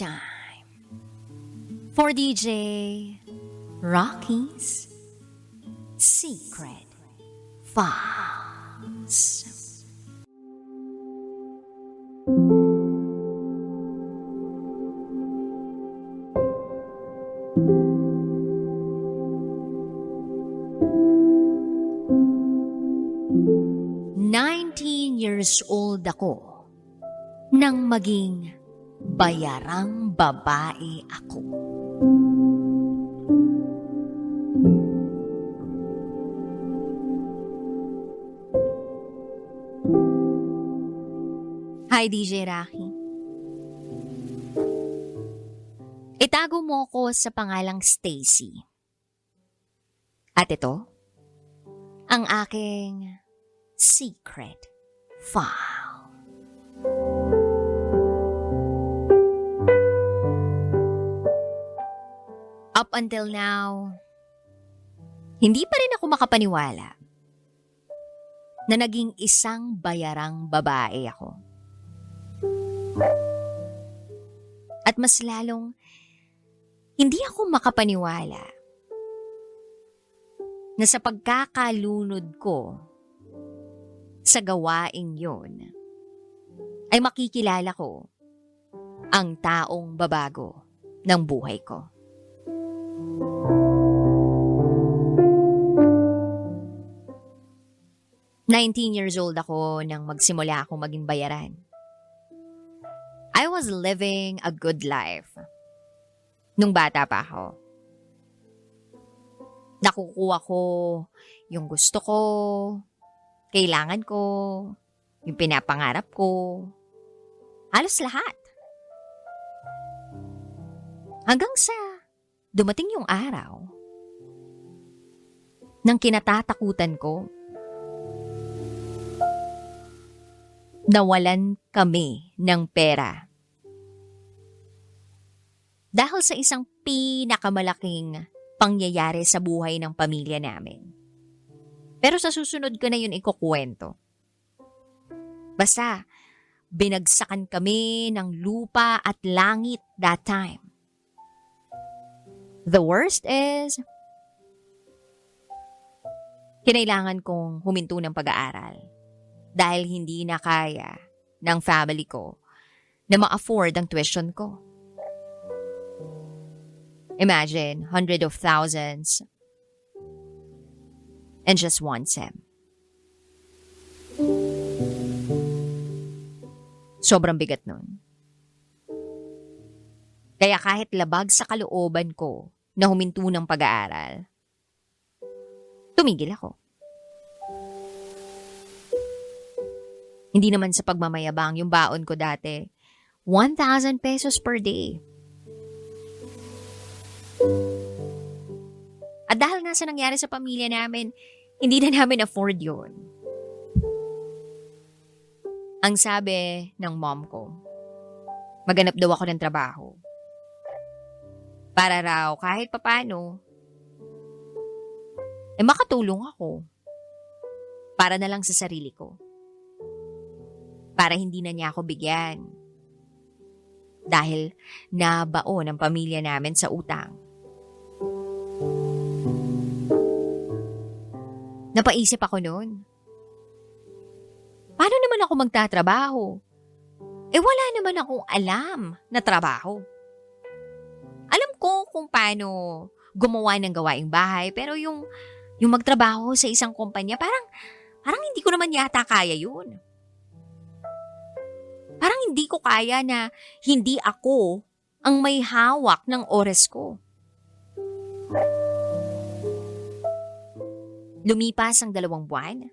time for DJ Rocky's Secret Files. Years old ako nang maging bayarang babae ako. Hi, DJ Rocky. Itago mo ko sa pangalang Stacy. At ito, ang aking secret file. Up until now, hindi pa rin ako makapaniwala na naging isang bayarang babae ako. At mas lalong, hindi ako makapaniwala na sa pagkakalunod ko sa gawaing yon ay makikilala ko ang taong babago ng buhay ko. Nineteen years old ako nang magsimula akong maging bayaran. I was living a good life. Nung bata pa ako. Nakukuha ko yung gusto ko, kailangan ko, yung pinapangarap ko. Halos lahat. Hanggang sa dumating yung araw nang kinatatakutan ko. Nawalan kami ng pera. Dahil sa isang pinakamalaking pangyayari sa buhay ng pamilya namin. Pero sa susunod ko na yun ikukwento. Basta, binagsakan kami ng lupa at langit that time. The worst is, kinailangan kong huminto ng pag-aaral dahil hindi na kaya ng family ko na ma-afford ang tuition ko. Imagine, hundred of thousands and just one sem. Sobrang bigat nun. Kaya kahit labag sa kalooban ko na huminto ng pag-aaral, tumigil ako. Hindi naman sa pagmamayabang yung baon ko dati, 1,000 pesos per day. At dahil nga sa nangyari sa pamilya namin, hindi na namin afford yun. Ang sabi ng mom ko, maganap daw ako ng trabaho. Para raw kahit papano, eh makatulong ako. Para na lang sa sarili ko. Para hindi na niya ako bigyan. Dahil nabaon ang pamilya namin sa utang. Napaisip ako noon. Paano naman ako magtatrabaho? Eh wala naman akong alam na trabaho. Alam ko kung paano gumawa ng gawaing bahay pero yung yung magtrabaho sa isang kumpanya parang parang hindi ko naman yata kaya yun. Parang hindi ko kaya na hindi ako ang may hawak ng oras ko. Lumipas ang dalawang buwan.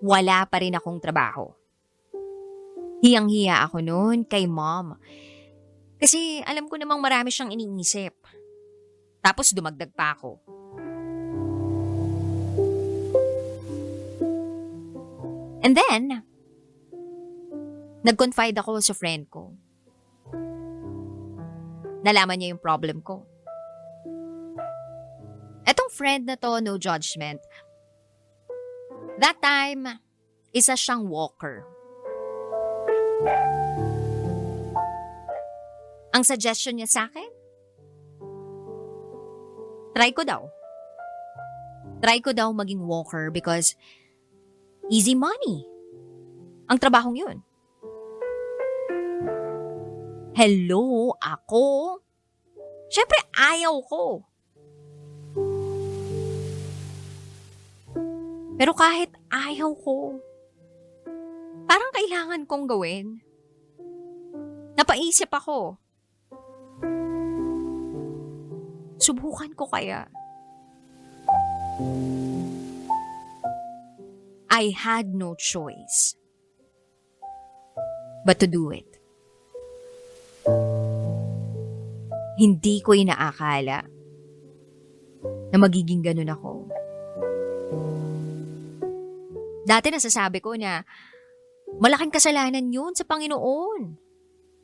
Wala pa rin akong trabaho. Hiyang-hiya ako noon kay mom. Kasi alam ko namang marami siyang iniisip. Tapos dumagdag pa ako. And then, nag-confide ako sa friend ko. Nalaman niya yung problem ko. Etong friend na to, no judgment. That time, isa siyang walker. Ang suggestion niya sa akin? Try ko daw. Try ko daw maging walker because easy money. Ang trabahong yun. Hello, ako? Siyempre, ayaw ko. Pero kahit ayaw ko, parang kailangan kong gawin. Napaisip ako. Subukan ko kaya. I had no choice but to do it. Hindi ko inaakala na magiging ganun ako. Dati nasasabi ko na malaking kasalanan yun sa Panginoon.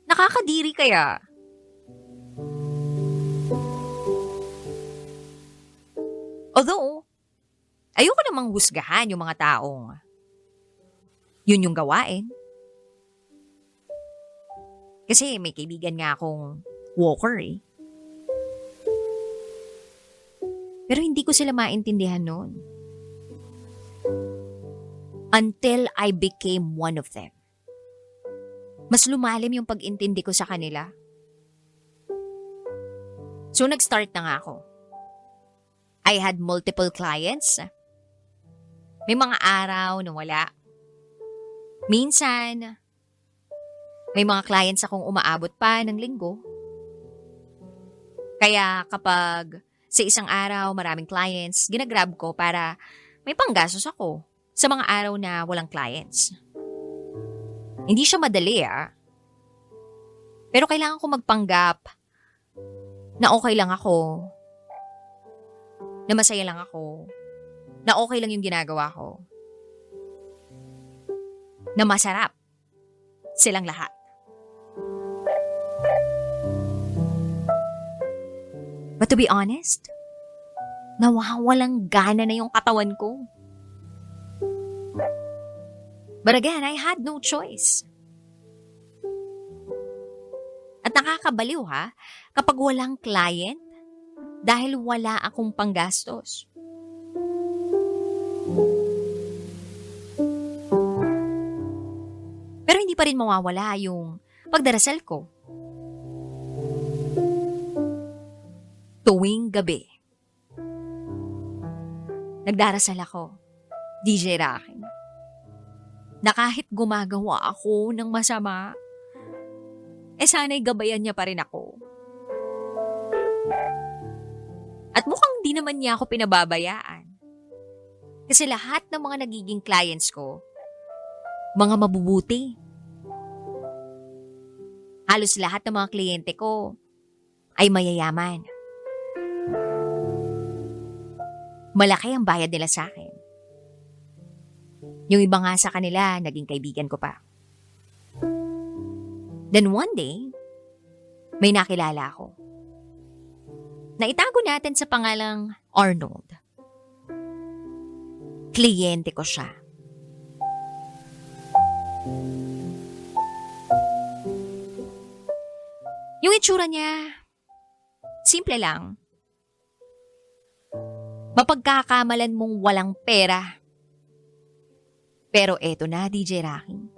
Nakakadiri kaya. Although, ayoko namang husgahan yung mga taong yun yung gawain. Kasi may kaibigan nga akong walker eh. Pero hindi ko sila maintindihan noon. Until I became one of them. Mas lumalim yung pag-intindi ko sa kanila. So nag-start na nga ako. I had multiple clients. May mga araw na wala. Minsan, may mga clients akong umaabot pa ng linggo. Kaya kapag sa isang araw maraming clients, ginagrab ko para may panggastos ako sa mga araw na walang clients. Hindi siya madali ah. Pero kailangan ko magpanggap na okay lang ako, na masaya lang ako, na okay lang yung ginagawa ko, na masarap silang lahat. But to be honest, nawawalang gana na yung katawan ko. But again, I had no choice. At nakakabaliw ha, kapag walang client, dahil wala akong panggastos. Pero hindi pa rin mawawala yung pagdarasal ko. Tuwing gabi. Nagdarasal ako, DJ Rakin. Na kahit gumagawa ako ng masama, eh sana'y gabayan niya pa rin ako. At mukhang di naman niya ako pinababayaan. Kasi lahat ng mga nagiging clients ko, mga mabubuti. Halos lahat ng mga kliyente ko ay mayayaman. Malaki ang bayad nila sa akin. Yung iba nga sa kanila, naging kaibigan ko pa. Then one day, may nakilala ako. Naitago natin sa pangalang Arnold. Kliyente ko siya. Yung itsura niya, simple lang. Mapagkakamalan mong walang pera. Pero eto na, DJ Raking.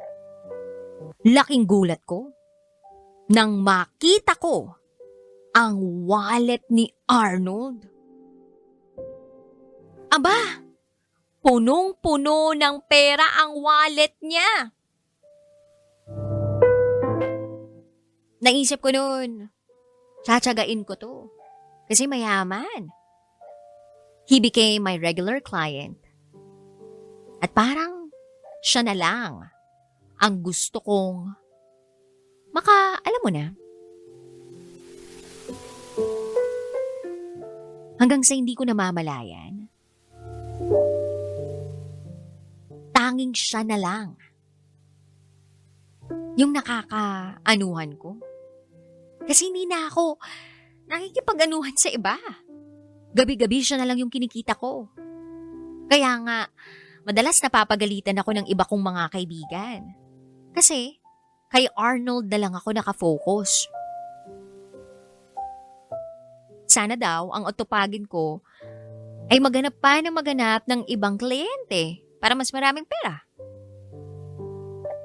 Laking gulat ko nang makita ko ang wallet ni Arnold. Aba, punong-puno ng pera ang wallet niya. Naisip ko noon, tsatsagain ko to. Kasi mayaman. He became my regular client. At parang siya na lang ang gusto kong maka, alam mo na. Hanggang sa hindi ko namamalayan, tanging siya na lang yung nakakaanuhan ko. Kasi hindi na ako nakikipag-anuhan sa iba. Gabi-gabi siya na lang yung kinikita ko. Kaya nga, madalas napapagalitan ako ng iba kong mga kaibigan. Kasi, kay Arnold na lang ako nakafocus. Sana daw ang otopagin ko ay maganap pa ng maganap ng ibang kliyente para mas maraming pera.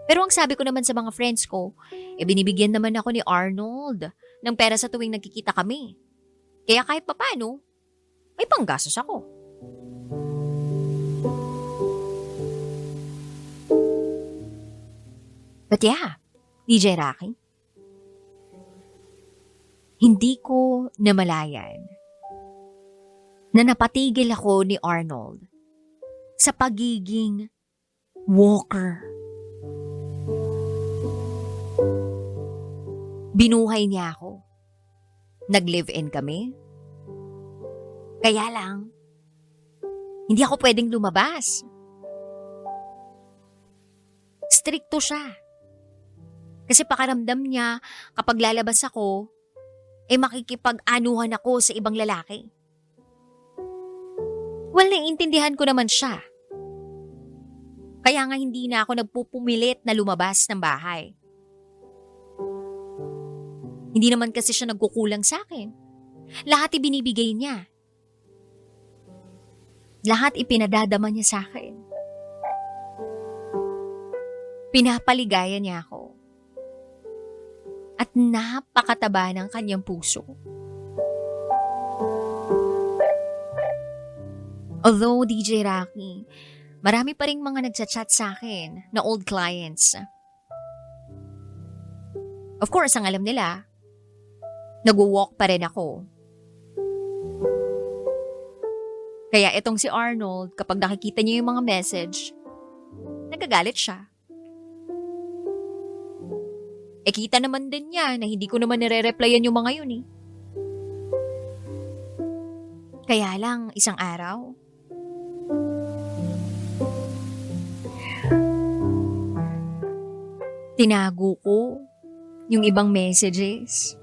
Pero ang sabi ko naman sa mga friends ko, eh binibigyan naman ako ni Arnold ng pera sa tuwing nagkikita kami. Kaya kahit papano, may panggastos ako. But yeah, DJ Rocky, hindi ko namalayan na napatigil ako ni Arnold sa pagiging walker. Binuhay niya ako. Nag-live-in kami. Kaya lang, hindi ako pwedeng lumabas. Stricto siya. Kasi pakaramdam niya kapag lalabas ako, eh makikipag-anuhan ako sa ibang lalaki. Well, naiintindihan ko naman siya. Kaya nga hindi na ako nagpupumilit na lumabas ng bahay. Hindi naman kasi siya nagkukulang sa akin. Lahat ibinibigay niya. Lahat ipinadadama niya sa akin. Pinapaligayan niya ako. At napakataba ng kanyang puso. Although DJ Rocky, marami pa rin mga nagchat-chat sa akin na old clients. Of course, ang alam nila, nag-walk pa rin ako. Kaya itong si Arnold, kapag nakikita niya yung mga message, nagagalit siya. E kita naman din niya na hindi ko naman nire-replyan yung mga yun eh. Kaya lang, isang araw, tinago ko yung ibang messages.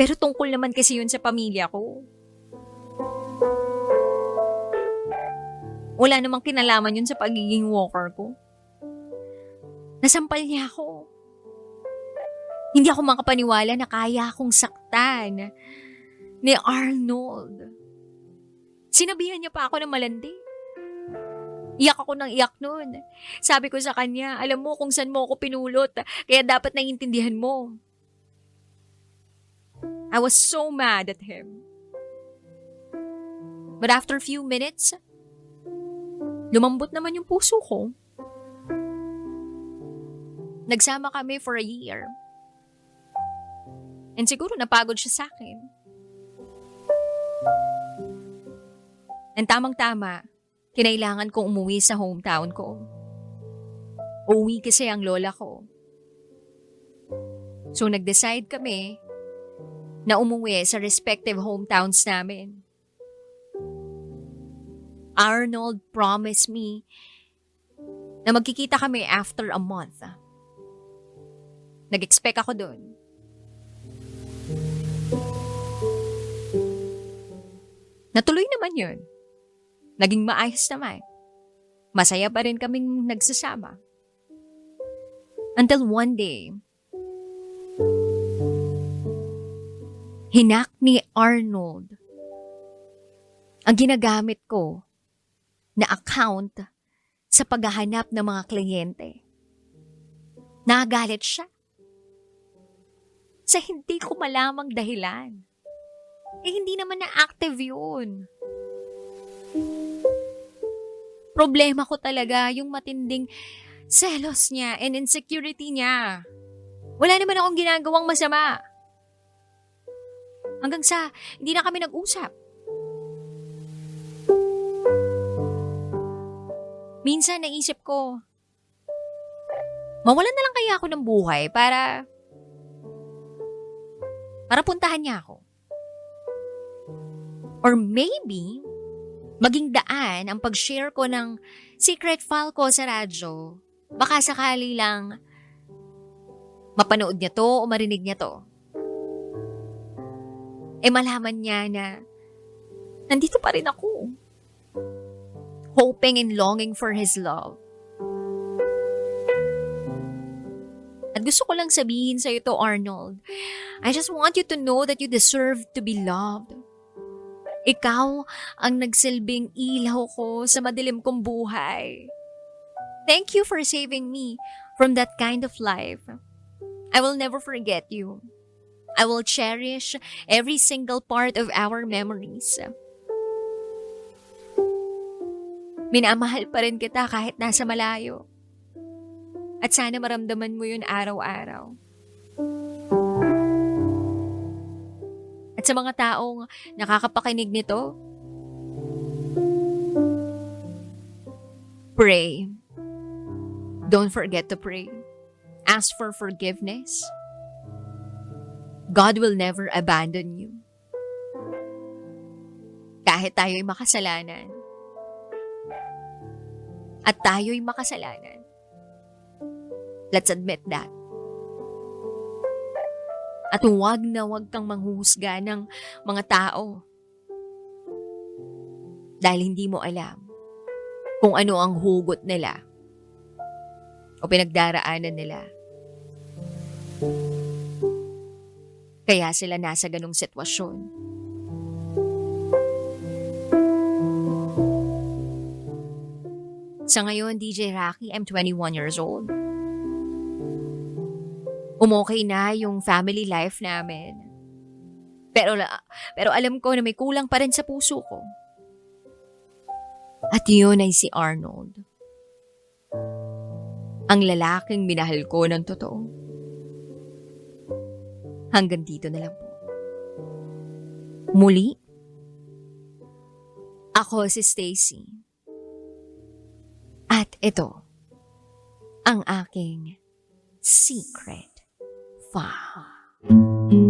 Pero tungkol naman kasi yun sa pamilya ko. Wala namang kinalaman yun sa pagiging walker ko. Nasampal niya ako. Hindi ako makapaniwala na kaya akong saktan ni Arnold. Sinabihan niya pa ako ng malandi. Iyak ako ng iyak noon. Sabi ko sa kanya, alam mo kung saan mo ako pinulot, kaya dapat naiintindihan mo. I was so mad at him. But after a few minutes, lumambot naman yung puso ko. Nagsama kami for a year. And siguro napagod siya sa akin. And tamang-tama, kinailangan kong umuwi sa hometown ko. Uwi kasi ang lola ko. So nag-decide kami na umuwi sa respective hometowns namin. Arnold promised me na magkikita kami after a month. Nag-expect ako doon. Natuloy naman yun. Naging maayos naman. Masaya pa rin kaming nagsasama. Until one day, hinak ni Arnold ang ginagamit ko na account sa paghahanap ng mga kliyente. Nagalit siya. Sa hindi ko malamang dahilan. Eh hindi naman na-active yun. Problema ko talaga yung matinding selos niya and insecurity niya. Wala naman akong ginagawang masama. Hanggang sa hindi na kami nag-usap. Minsan naisip ko, mawalan na lang kaya ako ng buhay para para puntahan niya ako. Or maybe, maging daan ang pag-share ko ng secret file ko sa radyo. Baka sakali lang mapanood niya to o marinig niya to. Eh malaman niya na nandito pa rin ako. Hoping and longing for his love. At gusto ko lang sabihin sa to, Arnold. I just want you to know that you deserve to be loved. Ikaw ang nagsilbing ilaw ko sa madilim kong buhay. Thank you for saving me from that kind of life. I will never forget you. I will cherish every single part of our memories. Minamahal pa rin kita kahit nasa malayo. At sana maramdaman mo yun araw-araw. At sa mga taong nakakapakinig nito, pray. Don't forget to pray. Ask for forgiveness. God will never abandon you. Kahit tayo'y makasalanan. At tayo'y makasalanan. Let's admit that. At huwag na huwag kang manghuhusga ng mga tao. Dahil hindi mo alam kung ano ang hugot nila o pinagdaraanan nila. Kaya sila nasa ganong sitwasyon. Sa ngayon, DJ Rocky, I'm 21 years old. Umokay na yung family life namin. Pero, pero alam ko na may kulang pa rin sa puso ko. At yun ay si Arnold. Ang lalaking minahal ko ng totoo. Hanggang dito na lang po. Muli, ako si Stacy. At ito, ang aking secret file.